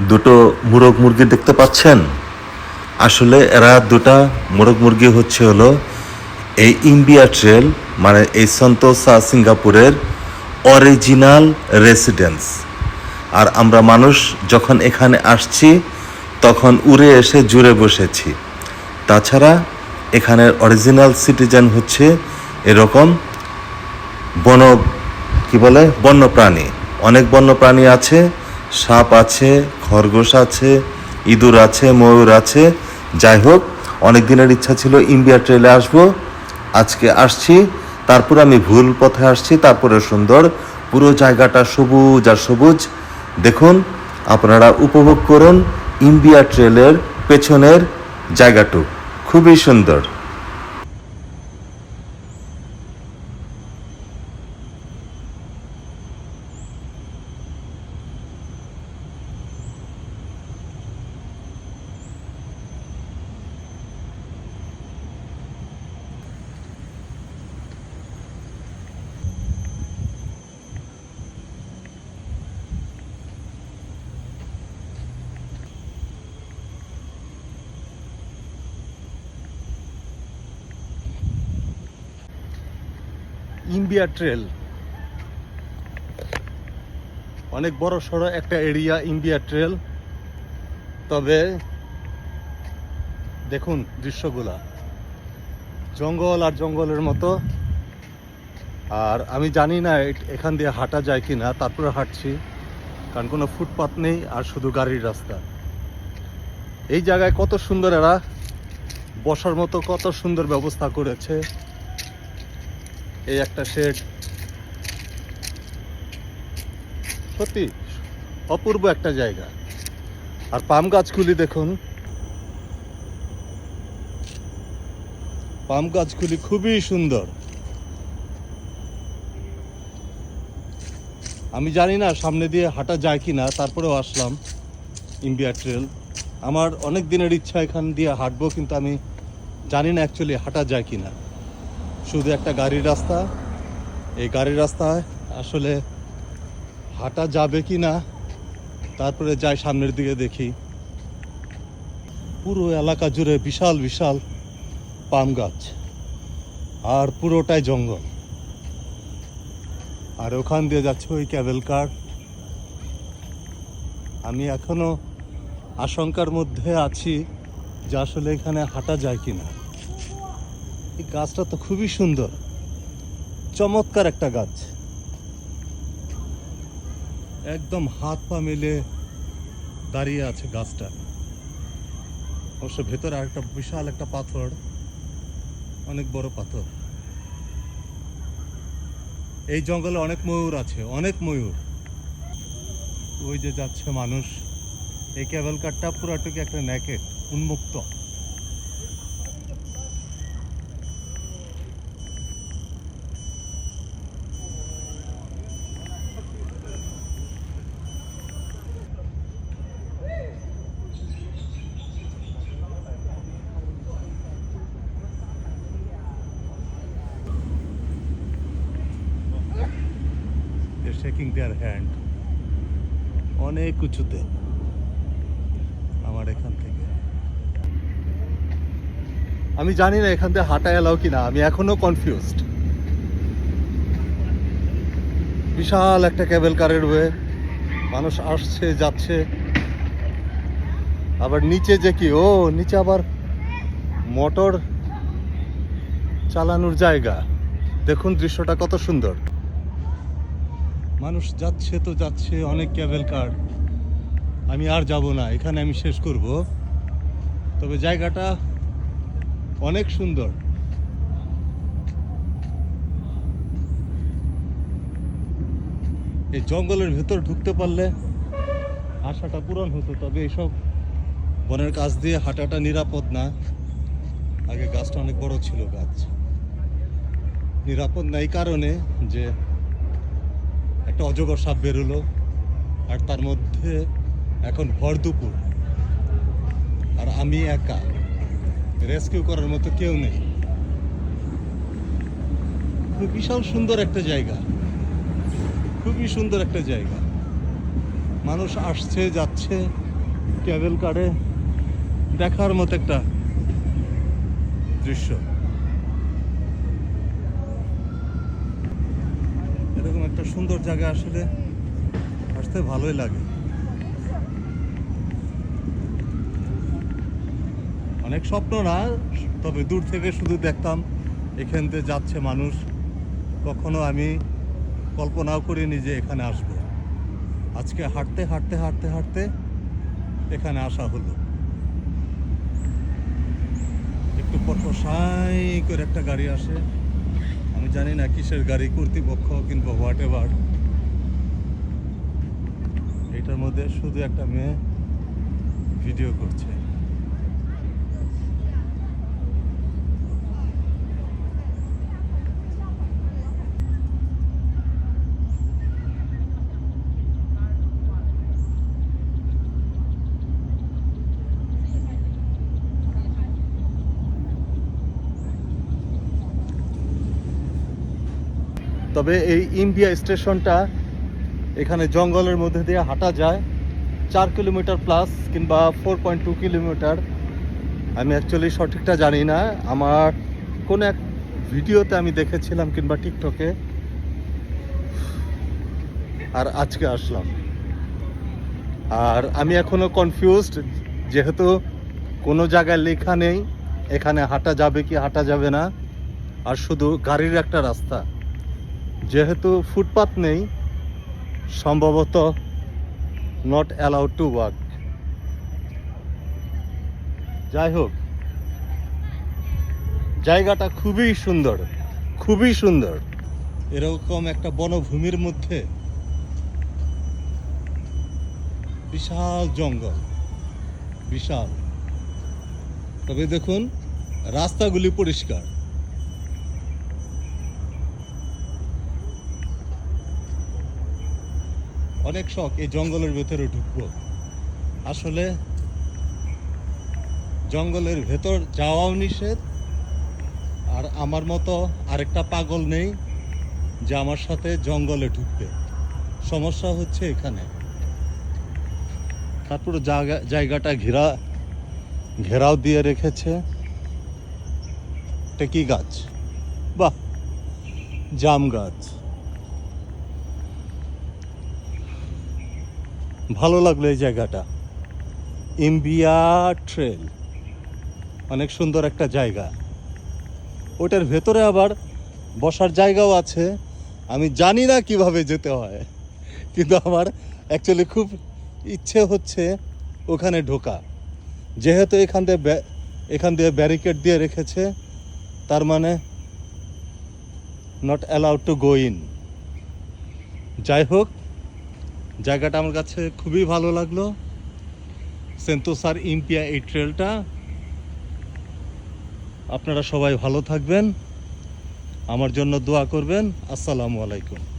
দুটো মুরগ মুরগি দেখতে পাচ্ছেন? আসলে এরা দুটা মোরগ মুরগি হচ্ছে হলো এই ইন্ডিয়া ট্রেল মানে এই সন্তোষা সিঙ্গাপুরের অরিজিনাল রেসিডেন্স। আর আমরা মানুষ যখন এখানে আসছি, তখন উড়ে এসে জুড়ে বসেছি। তাছাড়া এখানের অরিজিনাল সিটিজেন হচ্ছে এরকম বন, কি বলে? বন্যপ্রাণী। অনেক বন্যপ্রাণী আছে সাপ আছে, খরগোশ আছে, ইঁদুর আছে, ময়ূর আছে। যাই হোক অনেক দিনের ইচ্ছা ছিল ইন্ডিয়া ট্রেলে আসব। আজকে আসছি, তারপর আমি ভুল পথে আসছি, তারপরে সুন্দর। পুরো জায়গাটা সবুজ আর সবুজ। দেখুন, আপনারা উপভোগ করুন ইন্ডিয়া ট্রেলের পেছনের জায়গাটুক। খুবই সুন্দর। India trail. অনেক বড় সড়ো একটা এরিয়া ইন্ডিয়া ট্রেল। তবে দেখুন দৃশ্যগুলা। জঙ্গল আর জঙ্গলের মতো। আর আমি জানি না এখান দিয়ে হাঁটা যায় কি না তারপরে হাঁটছি। কারণ কোনো ফুটপাত নেই আর শুধু গাড়ির রাস্তা। এই জায়গায় কত সুন্দর এরা বসার মতো কত সুন্দর ব্যবস্থা করেছে। এই একটা শেড সত্যি, অপূর্ব একটা জায়গা। আর পাম গাছগুলি দেখুন। পাম গাছগুলি খুবই সুন্দর। আমি জানি না সামনে দিয়ে হাঁটা যায় কি না তারপরেও আসলাম ইন্ডিয়া ট্রেল। আমার অনেক দিনের ইচ্ছা এখান দিয়ে হাঁটবো, কিন্তু আমি জানি না অ্যাকচুয়ালি হাঁটা যায় কি না শুধু একটা গাড়ির রাস্তা। এই গাড়ির রাস্তায় আসলে হাঁটা যাবে কি না, তারপরে যাই সামনের দিকে দেখি। পুরো এলাকা জুড়ে বিশাল বিশাল পাম গাছ, আর পুরোটাই জঙ্গল। আর ওখান দিয়ে যাচ্ছে ওই ক্যাবেল কার। আমি এখনও আশঙ্কার মধ্যে আছি যে আসলে এখানে হাঁটা যায় কিনা এই গাছটা তো খুবই সুন্দর। চমৎকার একটা গাছ। একদম হাত পা মেলে দাঁড়িয়ে আছে গাছটা। অবশ্য ভেতরে আরেকটা বিশাল একটা পাথর, অনেক বড় পাথর। এই জঙ্গলে অনেক ময়ূর আছে, অনেক ময়ূর। ওই যে যাচ্ছে মানুষ, এই কেবল কারটা পুরাটুকু একটা ন্যাকেট, উন্মুক্ত। শেকিং দেয়ার হ্যান্ড অনেক উঁচুতে আমার এখান থেকে। আমি জানি না এখান থেকে হাঁটা এলাও কিনা, আমি এখনও কনফিউজড বিশাল একটা কেবল কারের ওয়ে মানুষ আসছে, যাচ্ছে। আবার নিচে যে কি, ও, নিচে আবার মোটর চালানোর জায়গা। দেখুন দৃশ্যটা কত সুন্দর। মানুষ যাচ্ছে তো যাচ্ছে, অনেক ক্যাবেল কার আমি আর যাব না, এখানে আমি শেষ করব। তবে জায়গাটা অনেক সুন্দর। এই জঙ্গলের ভেতর ঢুকতে পারলে আশাটা পূরণ হতো, তবে এইসব বনের কাছ দিয়ে হাঁটাটা নিরাপদ না। আগে গাছটা অনেক বড় ছিল গাছ। নিরাপদ না এই কারণে যে একটা অজগর সাপ বেরোলো, আর তার মধ্যে এখন ভর দুপুর। আর আমি একা, রেস্কিউ করার মতো কেউ নেই। খুব বিশাল সুন্দর একটা জায়গা। খুবই সুন্দর একটা জায়গা। মানুষ আসছে, যাচ্ছে কেবল কারে দেখার মতো একটা দৃশ্য। এরকম একটা সুন্দর জায়গা আসলে আসতে ভালোই লাগে। অনেক স্বপ্ন না, তবে দূর থেকে শুধু দেখতাম এখান থেকে যাচ্ছে মানুষ। কখনো আমি কল্পনাও করিনি যে এখানে আসব। আজকে হাঁটতে হাঁটতে হাঁটতে হাঁটতে এখানে আসা হলো। একটু পর পর সাই করে একটা গাড়ি আসে। আমি জানি না কিসের গাড়ি, কর্তৃপক্ষ কিংবা হোয়াট এভার এটার মধ্যে শুধু একটা মেয়ে ভিডিও করছে। তবে এই ইন্ডিয়া স্টেশনটা এখানে জঙ্গলের মধ্যে দিয়ে হাঁটা যায়। চার কিলোমিটার প্লাস কিংবা ফোর পয়েন্ট টু কিলোমিটার আমি অ্যাকচুয়ালি সঠিকটা জানি না। আমার কোন এক ভিডিওতে আমি দেখেছিলাম কিংবা টিকটকে আর আজকে আসলাম। আর আমি এখনও কনফিউজড যেহেতু কোনো জায়গায় লেখা নেই, এখানে হাঁটা যাবে কি হাঁটা যাবে না। আর শুধু গাড়ির একটা রাস্তা। যেহেতু ফুটপাত নেই, সম্ভবত নট অ্যালাউড টু ওয়ার্ক যাই হোক, জায়গাটা খুবই সুন্দর খুবই সুন্দর। এরকম একটা বনভূমির মধ্যে বিশাল জঙ্গল, বিশাল। তবে দেখুন, রাস্তাগুলি পরিষ্কার। অনেক শখ এই জঙ্গলের ভেতরে ঢুকবো। আসলে জঙ্গলের ভেতর যাওয়াও নিষেধ, আর আমার মতো আরেকটা পাগল নেই যে আমার সাথে জঙ্গলে ঢুকবে। সমস্যা হচ্ছে এখানে। তারপর জায়গা, জায়গাটা ঘেরা, ঘেরাও দিয়ে রেখেছে এটা কি গাছ। বাহ, জাম গাছ। ভালো লাগল এই জায়গাটা। India trail. অনেক সুন্দর একটা জায়গা। ওটার ভেতরে আবার বসার জায়গাও আছে। আমি জানি না কীভাবে যেতে হয়। কিন্তু আমার অ্যাকচুয়ালি খুব ইচ্ছে হচ্ছে ওখানে ঢোকা। যেহেতু এখান দিয়ে এখান দিয়ে ব্যারিকেড দিয়ে রেখেছে, তার মানে not allowed to go in যাই হোক জায়গাটা আমার কাছে খুবই ভালো লাগল। সেন্তোসার ইম্পিয়া এই ট্রেলটা। আপনারা সবাই ভালো থাকবেন। আমার জন্য দোয়া করবেন। আসসালামু আলাইকুম।